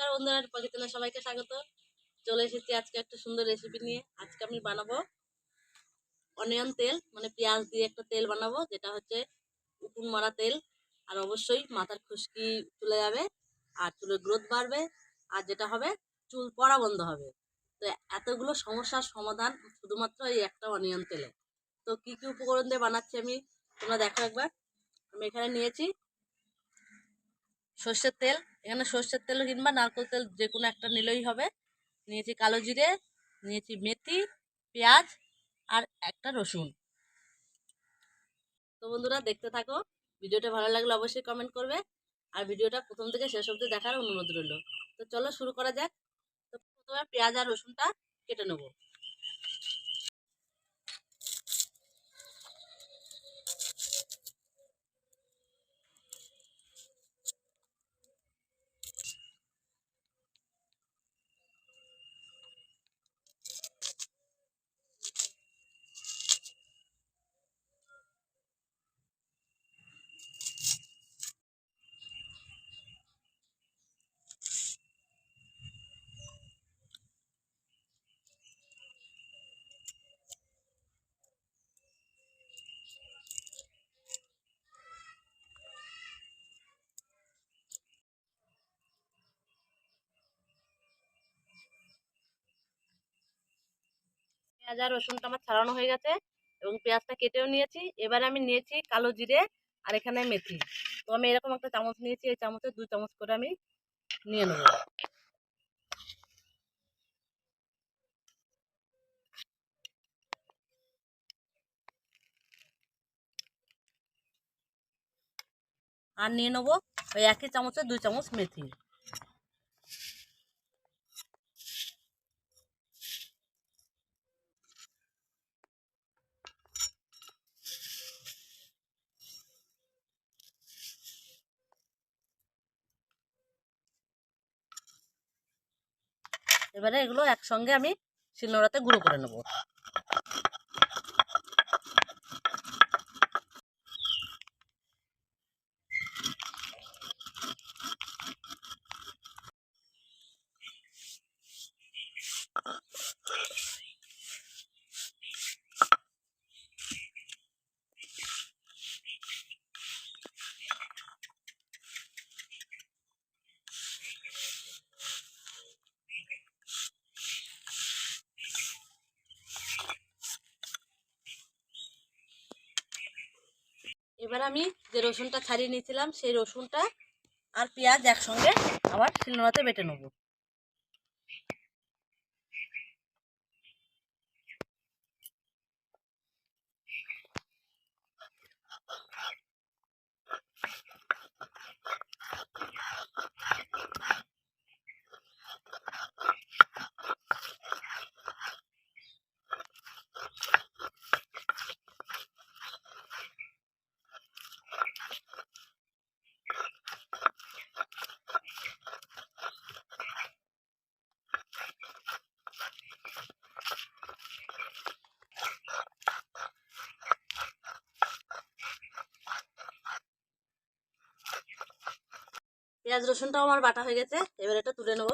নমস্কার বন্ধুরা পকিতনে সবাইকে স্বাগত। চলে এসেছি আজকে একটা সুন্দর রেসিপি নিয়ে। আজকে আমি বানাবো অনিয়ন তেল মানে পেঁয়াজ দিয়ে একটা তেল বানাবো, যেটা হচ্ছে উকুন মারা তেল। আর অবশ্যই মাথার খুশকি চলে যাবে, আর চুলের গ্রোথ বাড়বে, আর যেটা হবে, চুল পড়া বন্ধ হবে। তো এতগুলো সমস্যার সমাধান শুধুমাত্র এই একটা অনিয়ন তেলে। তো কি কি উপকরণ দিয়ে বানাচ্ছি আমি, তোমরা দেখো একবার। আমি এখানে নিয়েছি সর্ষের তেল এখানে সর্ষের তেল কিংবা নারকেল তেল যে কোনো একটা নিলেই হবে। নিয়েছি কালো জিরে, নিয়েছি মেথি, পেঁয়াজ আর একটা রসুন। তো বন্ধুরা, দেখতে থাকো। ভিডিওটা ভালো লাগলে অবশ্যই কমেন্ট করবে। আর ভিডিওটা প্রথম থেকে শেষ অবধি দেখার অনুরোধ রইল। তো চলো শুরু করা যাক। তো প্রথমে পেঁয়াজ আর রসুনটা কেটে নেব। পেঁয়াজ আর রসুনটা আমার ছাড়ানো হয়ে গেছে এবং পেঁয়াজটা কেটেও নিয়েছি। এবারে আমি নিয়েছি কালো জিরে আর এখানে মেথি। তো আমি এরকম একটা চামচ নিয়েছি, এই চামচে দু চামচ করে আমি নিয়ে নেব। আর নিয়ে নেব ওই একই চামচে দুই চামচ মেথি। এবারে এগুলো একসঙ্গে আমি শিলনোড়াতে গুঁড়ো করে নেব। এবার আমি যে রসুনটা ছাড়িয়ে নিয়েছিলাম, সেই রসুনটা আর পেঁয়াজ একসঙ্গে আবার শিলনোড়াতে বেটে নেব। পেঁয়াজ রসুনটাও আমার বাটা হয়ে গেছে, এবার এটা তুলে নেব।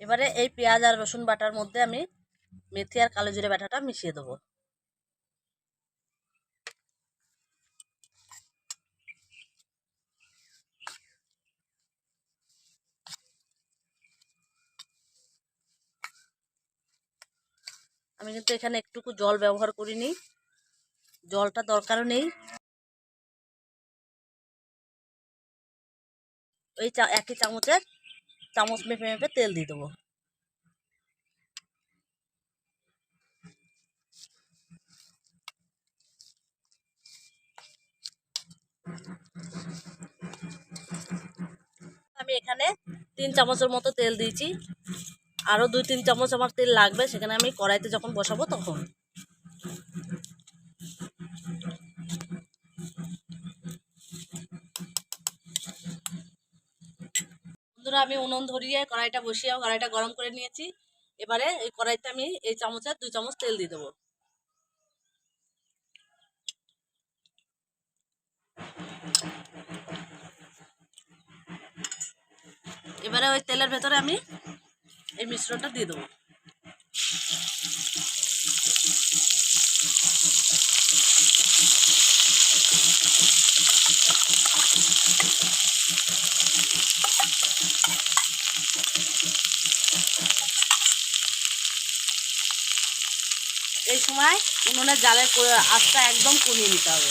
এবারে এই পেঁয়াজ আর রসুন বাটার মধ্যে আমি মেথি আর কালো জিরে বাটাটা মিশিয়ে দেবো। আমি কিন্তু এখানে একটুকু জল ব্যবহার করিনি। জলটা দরকারও নেই। ওই একই চামচের চামচ মেপে মেপে তেল দিয়ে দেবো। আমি এখানে তিন চামচের মতো তেল দিয়েছি। আরও দুই, তিন চামচ আমার তেল লাগবে, সেখানে আমি কড়াইতে যখন বসাবো তখন। বন্ধুরা, আমি উনুন ধরিয়ে কড়াইটা বসিয়ে কড়াইটা গরম করে নিয়েছি। এবারে এই কড়াইতে আমি এই চামচের দুই চামচ তেল দিয়ে দেবো। এবারে ওই তেলের ভেতরে আমি এই মিশ্রণটা দিয়ে দেবো। এই সময় উনুনের জালের আঁচটা একদম কমিয়ে নিতে হবে।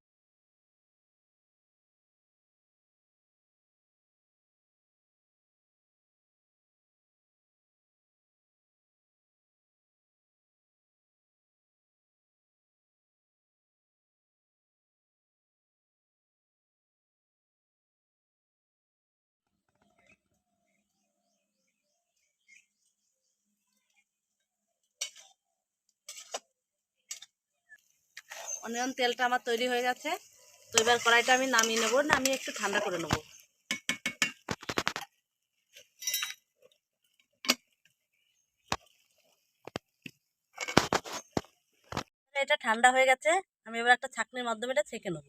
অনিয়ন তেলটা আমার তৈরি হয়ে গেছে। তো এবার কড়াইটা আমি নামিয়ে নেব, নামিয়ে একটু ঠান্ডা করে নেব। এটা ঠান্ডা হয়ে গেছে, আমি এবার একটা ছাঁকনির মাধ্যমে এটা ছেঁকে নেব।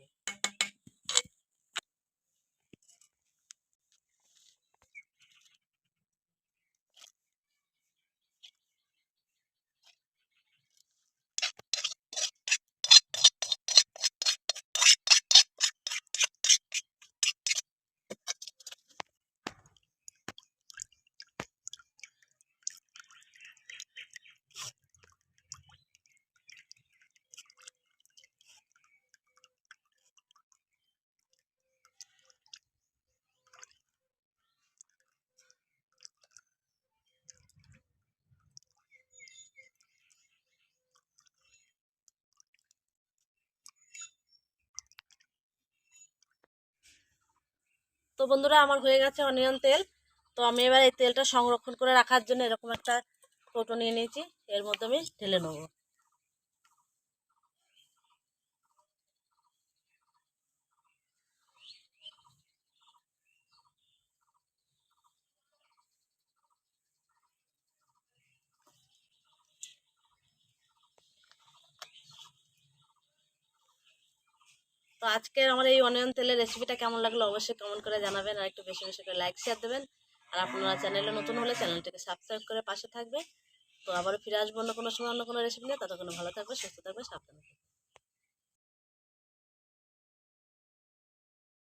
তো বন্ধুরা, আমার হয়ে গেছে অনিয়ন তেল। তো আমি এবার এই তেলটা সংরক্ষণ করে রাখার জন্য এরকম একটা কৌটো নিয়ে নিয়েছি। এর মধ্যে আমি ঢেলে নেব। তো আজকের আমার এই অনিয়ন তেলের রেসিপিটা কেমন লাগল অবশ্যই কমেন্ট করে জানাবেন আর একটু বেশি বেশি করে লাইক শেয়ার দেবেন। আর আপনারা চ্যানেলে নতুন হলে চ্যানেলটিকে সাবস্ক্রাইব করে পাশে থাকবে তো আবারও ফিরে আসব অন্য কোনো সময়, অন্য কোনো রেসিপি নিয়ে। ততক্ষণ ভালো থাকবে সুস্থ থাকবে সাবধানে থাকবে